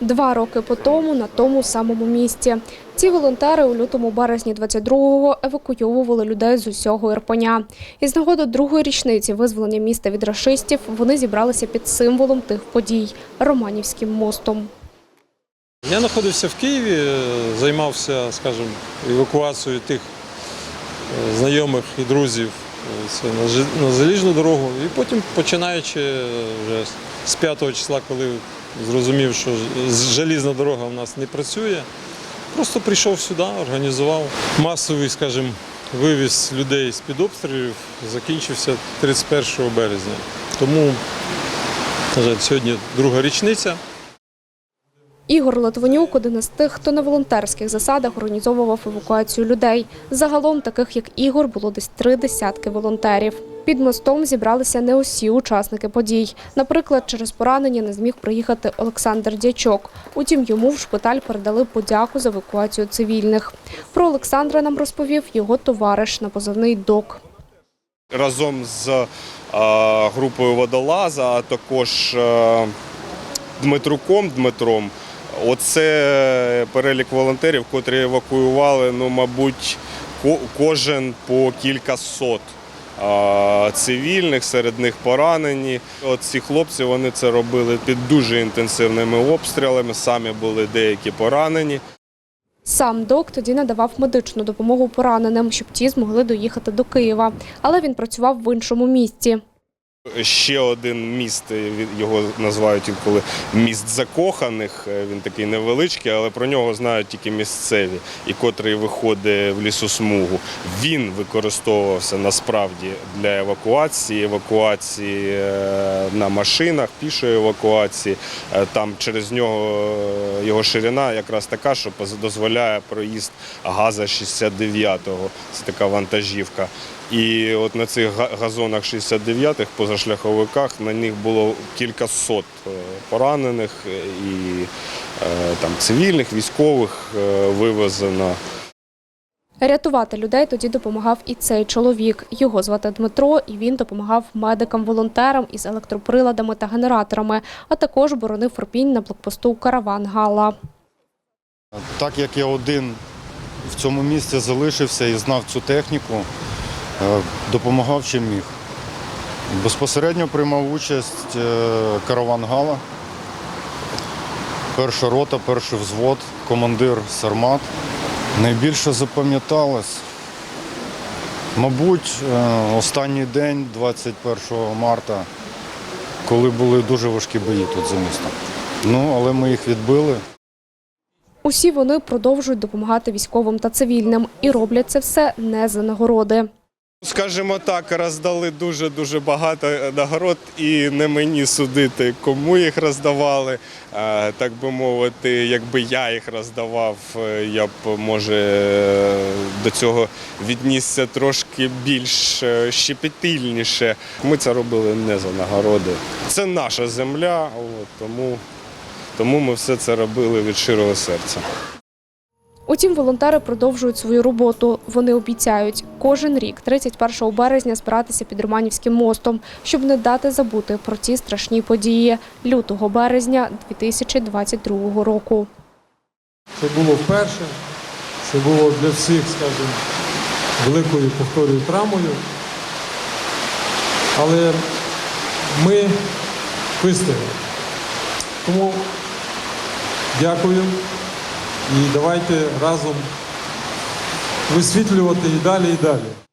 Два роки по тому на тому самому місці. Ці волонтери у лютому-березні 22-го евакуйовували людей з усього Ірпеня. Із нагоди другої річниці визволення міста від рашистів вони зібралися під символом тих подій – Романівським мостом. Я знаходився в Києві, е, займався, скажімо, евакуацією тих е, знайомих і друзів е, на заліжну дорогу. І потім, починаючи вже з 5 числа, коли зрозумів, що желізна дорога в нас не працює, просто прийшов сюди, організував масовий, скажімо, вивіз людей з-під обстрілів, закінчився 31 березня. Тому, на жаль, сьогодні друга річниця. Ігор Литвинюк – один із тих, хто на волонтерських засадах організовував евакуацію людей. Загалом таких, як Ігор, було десь три десятки волонтерів. Під мостом зібралися не усі учасники подій. Наприклад, через поранення не зміг приїхати Олександр Дячок. Утім, йому в шпиталь передали подяку за евакуацію цивільних. Про Олександра нам розповів його товариш на позивний «Док». разом з е, групою водолаза, а також е, Дмитруком Дмитром. Оце перелік волонтерів, котрі евакуювали, ну, мабуть, ко- кожен по кілька сот цивільних, серед них поранені. От ці хлопці вони це робили під дуже інтенсивними обстрілами, самі були деякі поранені. Сам док тоді надавав медичну допомогу пораненим, щоб ті змогли доїхати до Києва. Але він працював в іншому місті. Ще один міст, його називають інколи міст закоханих. Е, Він такий невеличкий, але про нього знають тільки місцеві, і котрий виходить в лісосмугу. Він використовувався насправді для евакуації, евакуації е, на машинах, пішої евакуації. Е, Там через нього його ширина якраз така, що дозволяє проїзд газа 69-го. Це така вантажівка. І от на цих газонах 69-х позашляховиках на них було кілька сот е, поранених і е, там цивільних, військових е, вивезено. Рятувати людей тоді допомагав і цей чоловік. Його звати Дмитро, і він допомагав медикам-волонтерам із електроприладами та генераторами, а також боронив Ірпінь на блокпосту Караван Гала. Так як я один в цьому місці залишився і знав цю техніку, допомагав чим міг. Безпосередньо приймав участь е, караван Гала, перша рота, перший взвод, командир Сармат. Найбільше запам'яталось, мабуть, е, останній день, 21 марта, коли були дуже важкі бої тут за містом. Ну, але ми їх відбили. Усі вони продовжують допомагати військовим та цивільним і роблять це все не за нагороди. Скажімо так, роздали дуже-дуже багато нагород, і не мені судити, кому їх роздавали. Е, Так би мовити, якби я їх роздавав, е, я б може е, до цього віднісся трошки більш е, щепетильніше. Ми це робили не за нагороди. Це наша земля, тому, тому ми все це робили від щирого серця. Утім, волонтери продовжують свою роботу. Вони обіцяють кожен рік, 31 березня, збиратися під Романівським мостом, щоб не дати забути про ці страшні події лютого березня 2022 року. Це було вперше, це було для всіх, скажімо, великою повторюю травмою. Але ми вистояли. Тому дякую і давайте разом висвітлювати і далі, і далі.